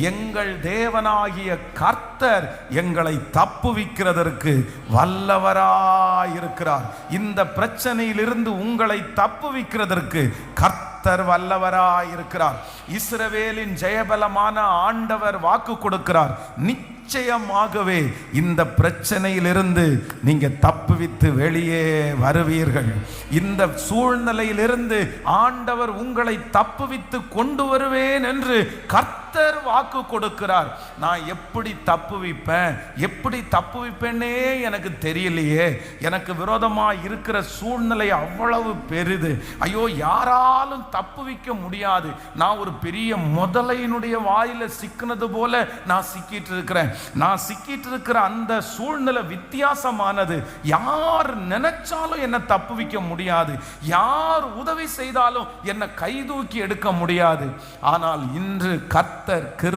எங்கள் தேவனாகிய கர்த்தர் எங்களை தப்புவிக்கிறதற்கு வல்லவராயிருக்கிறார். இந்த பிரச்சனையிலிருந்து உங்களை தப்புவிக்கிறதற்கு கர்த்தர் வல்லவராயிருக்கிறார். இஸ்ரவேலின் ஜெயபலமான ஆண்டவர் வாக்கு கொடுக்கிறார். நிச்சயமாகவே இந்த பிரச்சனையிலிருந்து நீங்க தப்புவித்து வெளியே வருவீர்கள். இந்த சூழ்நிலையிலிருந்து ஆண்டவர் உங்களை தப்புவித்து கொண்டு வருவேன் என்று கர்த்தர் வாக்கு கொடுக்கிறார். நான் எப்படி தப்புவிப்பேன் எப்படி தப்புவிப்பேன்னே எனக்கு தெரியலையே. எனக்கு விரோதமாக இருக்கிற சூழ்நிலை அவ்வளவு பெரிது. ஐயோ யாராலும் தப்புவிக்க முடியாது. நான் ஒரு பெரிய முதலையினுடைய வாயில சிக்கினது போல நான் சிக்கிட்டு இருக்கிறேன். நான் சிக்கிட்டு இருக்கிற அந்த சூழ்நிலை வித்தியாசமானது. யார் நினைச்சாலும் என்னை தப்புவிக்க முடியாது. யார் உதவி செய்தாலும் என்னை கைதூக்கி எடுக்க முடியாது. ஆனால் இன்று கர்த்தர் கிரு